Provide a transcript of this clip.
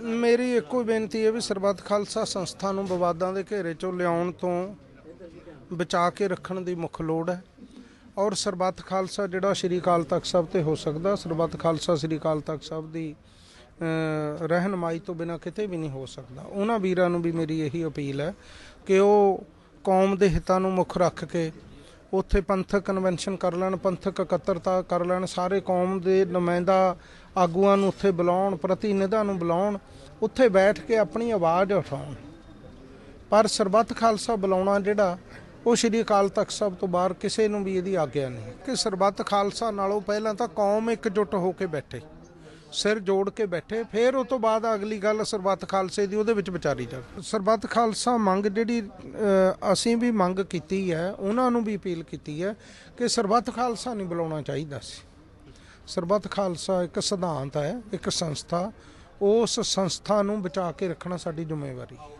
ਮੇਰੀ ਇੱਕੋ ਬੇਨਤੀ ਹੈ ਵੀ ਸਰਬੱਤ ਖਾਲਸਾ ਸੰਸਥਾ ਨੂੰ ਵਿਵਾਦਾਂ ਦੇ ਘੇਰੇ ਚੋਂ ਲਿਆਉਣ ਤੋਂ ਬਚਾ ਕੇ ਰੱਖਣ ਦੀ ਮੁੱਖ ਲੋੜ ਹੈ। ਔਰ ਸਰਬੱਤ ਖਾਲਸਾ ਜਿਹੜਾ ਸ਼੍ਰੀ ਅਕਾਲ ਤਖਤ ਸਾਹਿਬ ਤੇ ਹੋ ਸਕਦਾ ਸਰਬੱਤ ਖਾਲਸਾ ਸ਼੍ਰੀ ਅਕਾਲ ਤਖਤ ਸਾਹਿਬ ਦੀ ਅਹ, ਰਹਿਨਮਾਈ ਤੋਂ ਬਿਨਾ ਕਿਤੇ ਵੀ ਨਹੀਂ ਹੋ ਸਕਦਾ। ਉਹਨਾਂ ਵੀਰਾਂ ਨੂੰ ਵੀ ਮੇਰੀ ਇਹੀ ਅਪੀਲ ਹੈ ਕਿ ਉਹ ਕੌਮ ਦੇ ਹਿੱਤਾਂ ਨੂੰ ਮੁੱਖ ਰੱਖ ਕੇ ਉੱਥੇ ਪੰਥਕ ਕਨਵੈਨਸ਼ਨ ਕਰ ਲੈਣ ਪੰਥਕ ਇਕੱਤਰਤਾ ਕਰ ਲੈਣ ਸਾਰੇ ਕੌਮ ਦੇ ਨੁਮਾਇੰਦਾ ਆਗੂਆਂ ਨੂੰ ਉੱਥੇ ਬੁਲਾਉਣ, ਪ੍ਰਤੀਨਿਧਾਂ ਨੂੰ ਬੁਲਾਉਣ, ਉੱਥੇ ਬੈਠ ਕੇ ਆਪਣੀ ਆਵਾਜ਼ ਉਠਾਉਣ। ਪਰ ਸਰਬੱਤ ਖਾਲਸਾ ਬੁਲਾਉਣਾ ਜਿਹੜਾ, ਉਹ ਸ਼੍ਰੀ ਅਕਾਲ ਤਖਤ ਸਾਹਿਬ ਤੋਂ ਬਾਹਰ ਕਿਸੇ ਨੂੰ ਵੀ ਇਹਦੀ ਆਗਿਆ ਨਹੀਂ ਕਿ ਸਰਬੱਤ ਖਾਲਸਾ ਨਾਲੋਂ ਪਹਿਲਾਂ ਤਾਂ ਕੌਮ ਇਕਜੁੱਟ ਹੋ ਕੇ ਬੈਠੇ, ਸਿਰ ਜੋੜ ਕੇ ਬੈਠੇ, ਫਿਰ ਉਹ ਤੋਂ ਬਾਅਦ ਅਗਲੀ ਗੱਲ ਸਰਬੱਤ ਖਾਲਸੇ ਦੀ, ਉਹਦੇ ਵਿੱਚ ਵਿਚਾਰੀ ਜਾਵੇ ਸਰਬੱਤ ਖਾਲਸਾ ਮੰਗ ਜਿਹੜੀ ਅਸੀਂ ਵੀ ਮੰਗ ਕੀਤੀ ਹੈ, ਉਹਨਾਂ ਨੂੰ ਵੀ ਅਪੀਲ ਕੀਤੀ ਹੈ ਕਿ ਸਰਬੱਤ ਖਾਲਸਾ ਨਹੀਂ ਬੁਲਾਉਣਾ ਚਾਹੀਦਾ ਸੀ। ਸਰਬੱਤ ਖਾਲਸਾ ਇੱਕ ਸਿਧਾਂਤ ਹੈ, ਇੱਕ ਸੰਸਥਾ, ਉਸ ਸੰਸਥਾ ਨੂੰ ਬਚਾ ਕੇ ਰੱਖਣਾ ਸਾਡੀ ਜ਼ਿੰਮੇਵਾਰੀ। ਹੈ